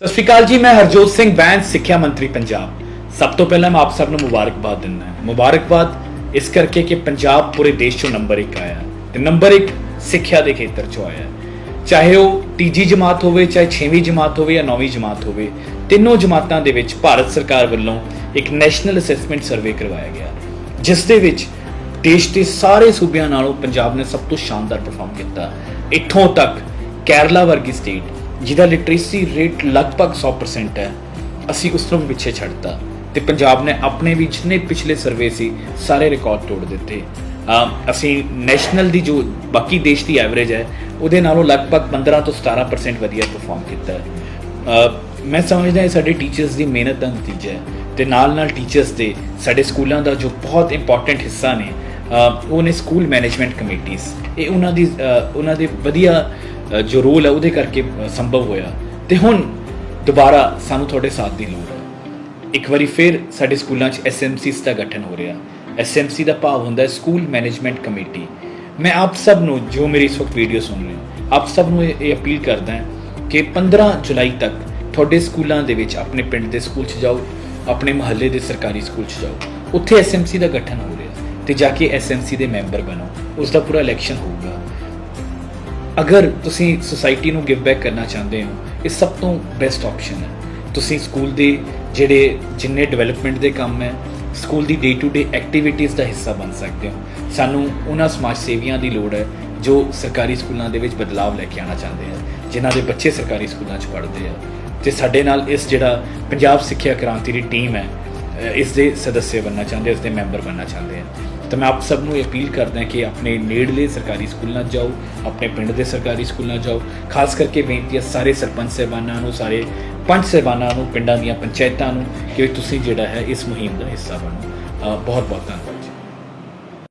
ਸਤਿ ਸ਼੍ਰੀ ਅਕਾਲ ਜੀ, ਮੈਂ ਹਰਜੋਤ ਸਿੰਘ ਬੈਂਸ, ਸਿੱਖਿਆ ਮੰਤਰੀ ਪੰਜਾਬ। ਸਭ ਤੋਂ ਪਹਿਲਾਂ ਮੈਂ ਆਪ ਸਭ ਨੂੰ ਮੁਬਾਰਕਬਾਦ ਦਿੰਦਾ ਹਾਂ। ਮੁਬਾਰਕਬਾਦ ਇਸ ਕਰਕੇ ਕਿ ਪੰਜਾਬ ਪੂਰੇ ਦੇਸ਼ 'ਚੋਂ ਨੰਬਰ 1 ਆਇਆ ਤੇ ਨੰਬਰ 1 ਸਿੱਖਿਆ ਦੇ ਖੇਤਰ 'ਚੋਂ ਆਇਆ ਚਾਹੇ ਉਹ ਤੀਜੀ ਜਮਾਤ ਹੋਵੇ, ਚਾਹੇ 6ਵੀਂ ਜਮਾਤ ਹੋਵੇ ਜਾਂ 9ਵੀਂ ਜਮਾਤ ਹੋਵੇ, ਤਿੰਨੋਂ ਜਮਾਤਾਂ ਦੇ ਵਿੱਚ ਭਾਰਤ ਸਰਕਾਰ ਵੱਲੋਂ ਇੱਕ ਨੈਸ਼ਨਲ ਅਸੈਸਮੈਂਟ ਸਰਵੇ ਕਰਵਾਇਆ ਗਿਆ ਜਿਸ ਦੇ ਵਿੱਚ ਦੇਸ਼ ਦੇ ਸਾਰੇ ਸੂਬਿਆਂ ਨਾਲੋਂ ਪੰਜਾਬ ਨੇ ਸਭ ਤੋਂ ਸ਼ਾਨਦਾਰ ਪਰਫਾਰਮ ਕੀਤਾ। ਇੱਥੋਂ ਤੱਕ ਕੇਰਲਾ ਵਰਗੀ ਸਟੇਟ ਜਿਹਦਾ ਲਿਟਰੇਸੀ ਰੇਟ ਲਗਭਗ 100% ਹੈ। ਅਸੀਂ ਉਸ ਨੂੰ ਵੀ ਪਿੱਛੇ ਛੱਡਤਾ ਤੇ ਪੰਜਾਬ ਨੇ ਆਪਣੇ ਵੀ ਜਿੰਨੇ ਪਿਛਲੇ ਸਰਵੇ ਸੀ, ਸਾਰੇ ਰਿਕਾਰਡ ਤੋੜ ਦਿੱਤੇ। ਅਸੀਂ ਨੈਸ਼ਨਲ ਦੀ ਜੋ ਬਾਕੀ ਦੇਸ਼ ਦੀ ਐਵਰੇਜ ਹੈ, ਉਹਦੇ ਨਾਲੋਂ ਲਗਭਗ 15 ਤੋਂ 17% ਵਧੀਆ ਪਰਫਾਰਮ ਕੀਤਾ ਹੈ। ਮੈਂ ਸਮਝਦਾ ਇਹ ਸਾਡੇ ਟੀਚਰਸ ਦੀ ਮਿਹਨਤ ਦਾ ਨਤੀਜਾ ਹੈ ਤੇ ਨਾਲ ਨਾਲ ਟੀਚਰਸ ਦੇ, ਸਾਡੇ ਸਕੂਲਾਂ ਦਾ ਜੋ ਬਹੁਤ ਇੰਪੋਰਟੈਂਟ ਹਿੱਸਾ ਨੇ ਉਹ ਨੇ ਸਕੂਲ ਮੈਨੇਜਮੈਂਟ ਕਮੇਟੀਆਂ ਇਹ ਉਹਨਾਂ ਦੀ ਉਹਨਾਂ ਦੇ ਵਧੀਆ ਜੋ ਰੋਲ ਹੈ ਉਹਦੇ ਕਰਕੇ ਸੰਭਵ ਹੋਇਆ। ਤੇ ਹੁਣ ਦੁਬਾਰਾ ਸਾਨੂੰ ਤੁਹਾਡੇ ਸਾਥ ਦੀ ਲੋੜ ਹੈ। ਇੱਕ ਵਾਰੀ ਫਿਰ ਸਾਡੇ ਸਕੂਲਾਂ 'ਚ ਐਸਐਮਸੀਸ ਦਾ ਗਠਨ ਹੋ ਰਿਹਾ। ਐਸਐਮਸੀ ਦਾ ਭਾਵ ਹੁੰਦਾ ਹੈ ਸਕੂਲ ਮੈਨੇਜਮੈਂਟ ਕਮੇਟੀ। ਮੈਂ ਆਪ ਸਭ ਨੂੰ, ਜੋ ਮੇਰੀ ਇਸ ਵਕਤ ਵੀਡੀਓ ਸੁਣ ਰਹੇ ਹੋ, ਆਪ ਸਭ ਨੂੰ ਇਹ ਇਹ ਅਪੀਲ ਕਰਦਾ ਹਾਂ ਕਿ 15 ਜੁਲਾਈ ਤੱਕ ਤੁਹਾਡੇ ਸਕੂਲਾਂ ਦੇ ਵਿੱਚ ਆਪਣੇ ਪਿੰਡ ਦੇ ਸਕੂਲ 'ਚ ਜਾਓ, ਆਪਣੇ ਮੁਹੱਲੇ ਦੇ ਸਰਕਾਰੀ ਸਕੂਲ 'ਚ ਜਾਓ। ਉੱਥੇ ਐਸਐਮਸੀ ਦਾ ਗਠਨ ਹੋ ਰਿਹਾ ਤੇ ਜਾ ਕੇ ਐਸਐਮਸੀ ਦੇ ਮੈਂਬਰ ਬਣੋ। ਉਸ ਦਾ ਪੂਰਾ ਇਲੈਕਸ਼ਨ ਹੋਊਗਾ। ਅਗਰ ਤੁਸੀਂ ਸੁਸਾਇਟੀ ਨੂੰ ਗਿਵ ਬੈਕ ਕਰਨਾ ਚਾਹੁੰਦੇ ਹੋ, ਇਹ ਸਭ ਤੋਂ ਬੈਸਟ ਆਪਸ਼ਨ ਹੈ। ਤੁਸੀਂ ਸਕੂਲ ਦੇ ਜਿਹੜੇ ਜਿੰਨੇ ਡਿਵੈਲਪਮੈਂਟ ਦੇ ਕੰਮ ਹੈ ਸਕੂਲ ਦੀ ਡੇ ਟੂ ਡੇ ਐਕਟੀਵਿਟੀਜ਼ ਦਾ ਹਿੱਸਾ ਬਣ ਸਕਦੇ ਹੋ। ਸਾਨੂੰ ਉਹਨਾਂ ਸਮਾਜ ਸੇਵੀਆਂ ਦੀ ਲੋੜ ਹੈ, ਜੋ ਸਰਕਾਰੀ ਸਕੂਲਾਂ ਦੇ ਵਿੱਚ ਬਦਲਾਵ ਲੈ ਕੇ ਆਉਣਾ ਚਾਹੁੰਦੇ ਆ, ਜਿਨ੍ਹਾਂ ਦੇ ਬੱਚੇ ਸਰਕਾਰੀ ਸਕੂਲਾਂ 'ਚ ਪੜ੍ਹਦੇ ਆ। ਤੇ ਸਾਡੇ ਨਾਲ ਇਸ ਜਿਹੜਾ ਪੰਜਾਬ ਸਿੱਖਿਆ ਕ੍ਰਾਂਤੀ ਦੀ ਟੀਮ ਹੈ ਇਸ ਦੇ ਸਦੱਸਿਆ ਬਣਨਾ ਚਾਹੁੰਦੇ ਇਸ ਦੇ ਮੈਂਬਰ ਬਣਨਾ ਚਾਹੁੰਦੇ ਆ। ਤਾਂ ਮੈਂ ਆਪ ਸਭ ਨੂੰ ਇਹ ਅਪੀਲ ਕਰਦਾ ਕਿ ਆਪਣੇ ਨੇੜਲੇ ਸਰਕਾਰੀ ਸਕੂਲਾਂ 'ਚ ਜਾਓ, ਆਪਣੇ ਪਿੰਡ ਦੇ ਸਰਕਾਰੀ ਸਕੂਲਾਂ ਜਾਓ। ਖਾਸ ਕਰਕੇ ਬੇਨਤੀ ਹੈ ਸਾਰੇ ਸਰਪੰਚ ਸਹਿਬਾਨਾਂ ਨੂੰ, ਸਾਰੇ ਪੰਚ ਸਹਿਬਾਨਾਂ ਨੂੰ, ਪਿੰਡਾਂ ਦੀਆਂ ਪੰਚਾਇਤਾਂ ਨੂੰ ਕਿ ਤੁਸੀਂ ਜਿਹੜਾ ਹੈ ਇਸ ਮੁਹਿੰਮ ਦਾ ਹਿੱਸਾ ਬਣੋ। ਬਹੁਤ ਬਹੁਤ ਧੰਨਵਾਦ।